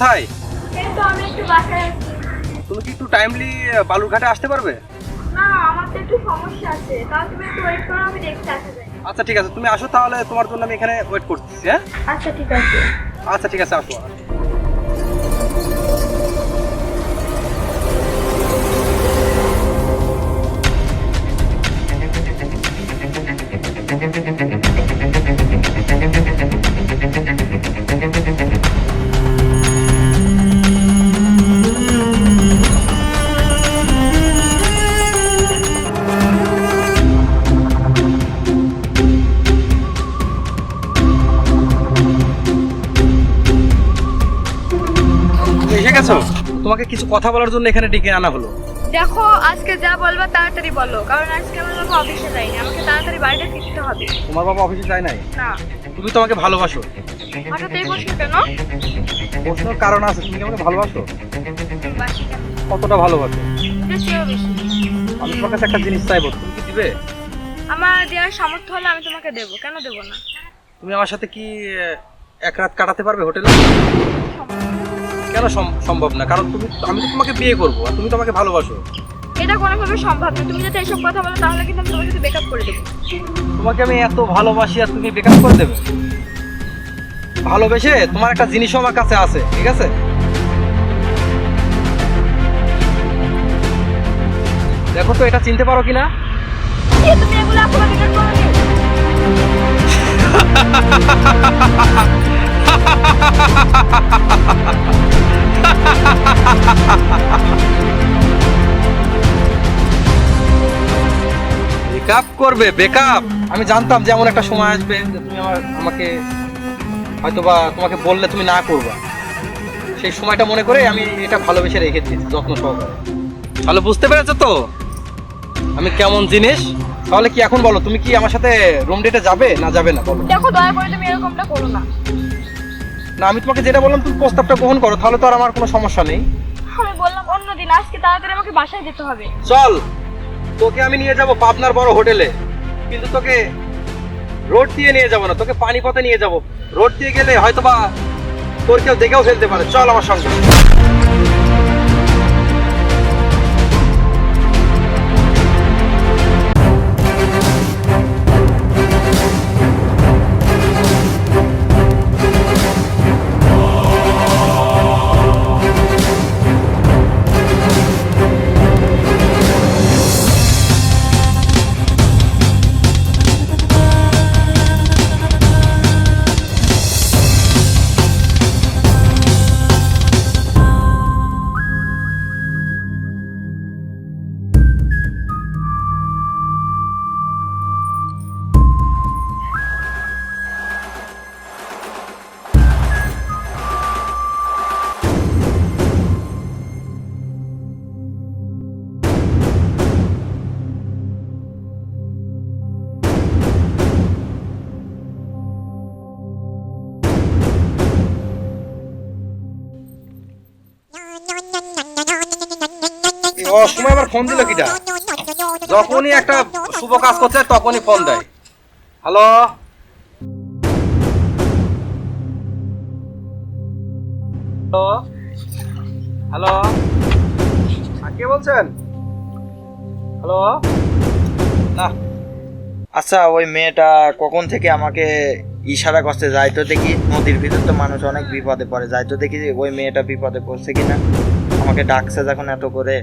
কোথায়? কিন্তু আমি একটু বাসায় আছি। তুমি কি একটু টাইমলি বালুরঘাটে আসতে পারবে? না আমার তো একটু সমস্যা আছে। তাও তুমি একটু ওয়েট করো আমি দেখতে আসা যায় আচ্ছা ঠিক আছে। তুমি আসো তাহলে তোমার জন্য আমি এখানে ওয়েট করতেছি হ্যাঁ? আচ্ছা ঠিক আছে। আচ্ছা ঠিক আছে আসো। তুমি তোমাকে কিছু কথা বলার জন্য এখানে ডেকে আনা হলো। দেখো আজকে যা বলবা তাড়াতাড়ি বলো কারণ আজকে আমার বাবা অফিসে যাইনি আমাকে তাড়াতাড়ি বাড়িতে ফিরতে হবে। তোমার বাবা অফিসে যায় নাই? না। তুমি তো আমাকে ভালোবাসো। হঠাৎ এই প্রশ্ন কেন? প্রশ্নের কারণ আছে তুমি আমাকে ভালোবাসো? বাসি কতটা ভালোবাসো? আমি তোমার কাছে একটা জিনিস চাইব তুমি কি দিবে? আমার দেওয়ার সামর্থ্য হলে আমি তোমাকে দেবো কেন দেবো না? তুমি আমার সাথে কি এক রাত কাটাতে পারবে হোটেলে? কেন সম্ভব না? কারণ তুমি আমি তো তোমাকে বিয়ে করব আর তুমি তো আমাকে ভালোবাসো। এটা কোনোভাবে সম্ভব না। তুমি যদি এসব কথা বলো তাহলে কিন্তু আমি সাথে ব্রেকআপ করে দেবো। তোমাকে আমি এত ভালোবাসি আর তুমি বেকার করে দেবে? ভালোবেসে তোমার একটা জিনিসও আমার কাছে আছে ঠিক আছে? দেখো তো এটা চিনতে পারো কিনা? তুমি এগুলো ব্রেকআপ বেকআপ করবে বেকআপ আমি জানতাম যে এমন একটা সময় আসবে যে তুমি আমার আমাকে হয়তো বা তোমাকে বললে তুমি না করবা। সেই সময়টা মনে করে আমি এটা ভালোবেসে রেখে দিয়েছি যত্ন সহকারে। তাহলে বুঝতে পেরেছ তো? আমি কেমন জিনিস? তাহলে কি এখন বলো তুমি কি আমার সাথে রুম ডেটে যাবে না যাবে না? বলো। দেখো দয়া করে তুমি এরকমটা করো না। না আমি তোমাকে যেটা বললাম তুমি প্রস্তাবটা গ্রহণ করো তাহলে তো আর আমার কোনো সমস্যা নেই। আমি বললাম অন্যদিন আজকে তাড়াতাড়ি আমাকে বাসায় যেতে হবে। চল তোকে আমি নিয়ে যাব পাবনার বড় হোটেলে। কিন্তু তোকে রোড দিয়ে নিয়ে যাব না তোকে পানি পথে নিয়ে যাব। রোড দিয়ে গেলে হয়তোবা তোর কেউ দেখেও ফেলতে পারে। চল আমার সঙ্গে। সময় আবার ফোন দিল কিটা? যখনই একটা শুভ কাজ করতে তখনই ফোন দেয়। হ্যালো? হ্যালো? হ্যালো? কে বলছেন? হ্যালো? না। আচ্ছা ওই মেয়েটা কখন থেকে আমাকে ইশারা করতে যাই তো দেখি, নদীর ভিতর তো মানুষ অনেক বিপদে পড়ে। যাই তো দেখি ওই মেয়েটা বিপদে পড়ছে কিনা। আমাকে ডাকছে যখন এত করে।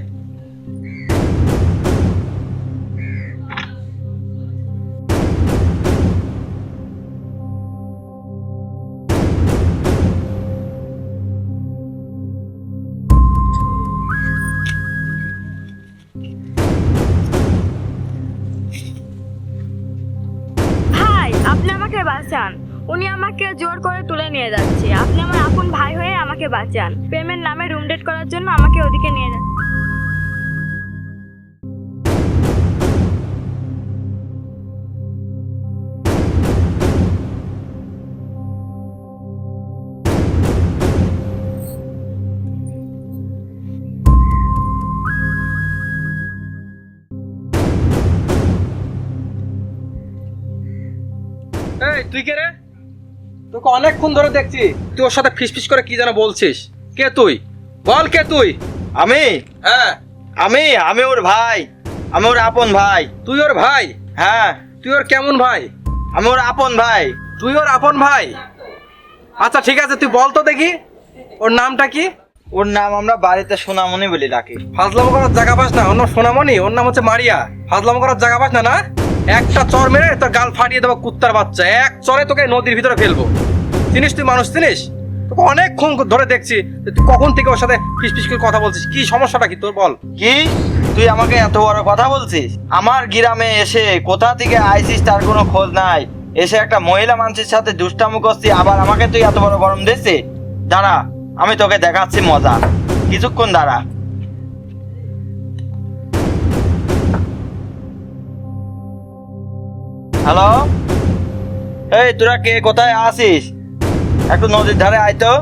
বাঁচান। উনি আমাকে জোর করে তুলে নিয়ে যাচ্ছে। আপনি আমার আপন ভাই হয়ে আমাকে বাঁচান। প্রেমের নামে রুম ডেট করার জন্য আমাকে ওদিকে নিয়ে যান তুই কে রে? তোকে অনেকক্ষণ ধরে দেখছি। তুই ওর সাথে ফিসফিস করে কি যেন বলছিস? কে তুই? বল কে তুই? আমি? হ্যাঁ। আমি? আমি ওর ভাই। আমি ওর আপন ভাই। তুই ওর ভাই? হ্যাঁ। তুই ওর কেমন ভাই? আমি ওর আপন ভাই। তুই ওর আপন ভাই? আচ্ছা ঠিক আছে তুই বল তো দেখি। ওর নামটা কি? ওর নাম আমরা বাড়িতে সোনামণি বলে ডাকি। ফাজলামো করার জায়গা পাস না ওর নাম সোনামণি। ওর নাম হচ্ছে মারিয়া। ফাজলামো করার জায়গা পাস না না? একটা চর মেরে তোর গাল ফাটিয়ে দেবো কুত্তার বাচ্চা। এক চরে তোকে নদীর ভিতরে ফেলব। চিনিস তুই মানুষ, চিনিস? তোকে অনেকক্ষণ ধরে দেখছি। তুই কখন থেকে ওর সাথে ফিস ফিস করে কথা বলছিস? কি সমস্যাটা কি তোর বল? কি? তুই আমাকে এত বড় কথা বলছিস? আমার গ্রামে এসে কোথা থেকে আইসিস তার কোনো খোঁজ নাই। এসে একটা মহিলা মানুষের সাথে দুষ্টামু করছি আবার আমাকে তুই এত বড় গরম দিচ্ছি দাঁড়া, আমি তোকে দেখাচ্ছি মজা। কিছুক্ষণ দাঁড়া। হ্যালো এই তোরা কে? কোথায় আসিস একটু নদীর ধারে আয় তো।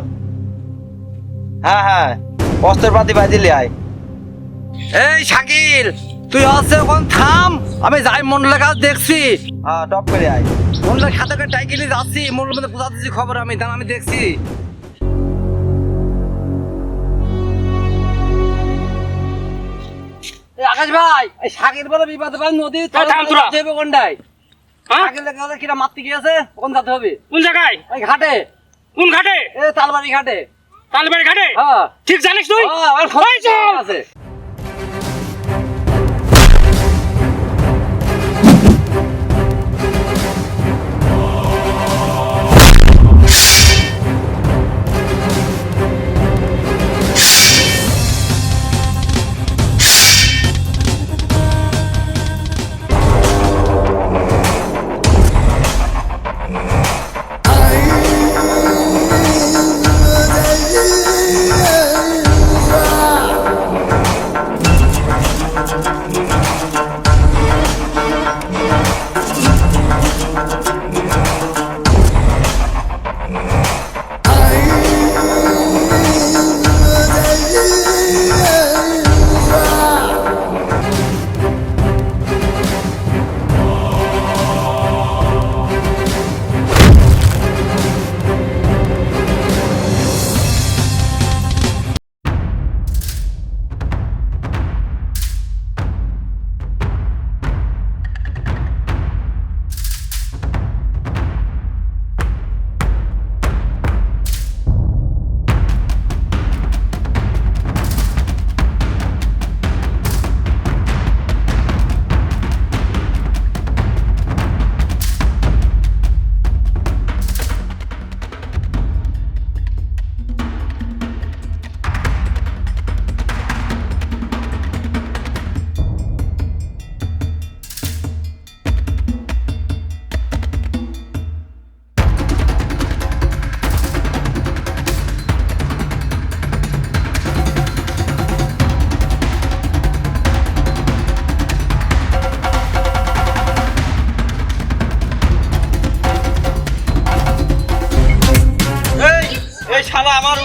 হ্যাঁ হ্যাঁ অস্ত্রপাতি বাজিলে আয়। এই শাকিল তুই হচ্ছে ওখান থাম। আমি যাই মন্ডলের কাজ দেখছি। হ্যাঁ টপ করে আয়। মন্ডলের খাতা করে টাইকেলি যাচ্ছি। মন্ডলের মধ্যে পৌঁছা দিচ্ছি খবর আমি? দাম আমি দেখছি। আকাশ ভাই শাকিল বলে বিপদে পারে নদী। কোনটায় হ্যাঁ? শাকিলের কাছে কিরা মারতে গিয়েছে কোন যেতে হবে? কোন জায়গায়? ওই ঘাটে। কোন ঘাটে? এ তালবাড়ি ঘাটে। তালবাড়ি ঘাটে? হ্যাঁ। ঠিক জানিস তুই? হ্যাঁ। আছে।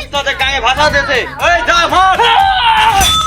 উস্তাদের গায়ে ভাষা মার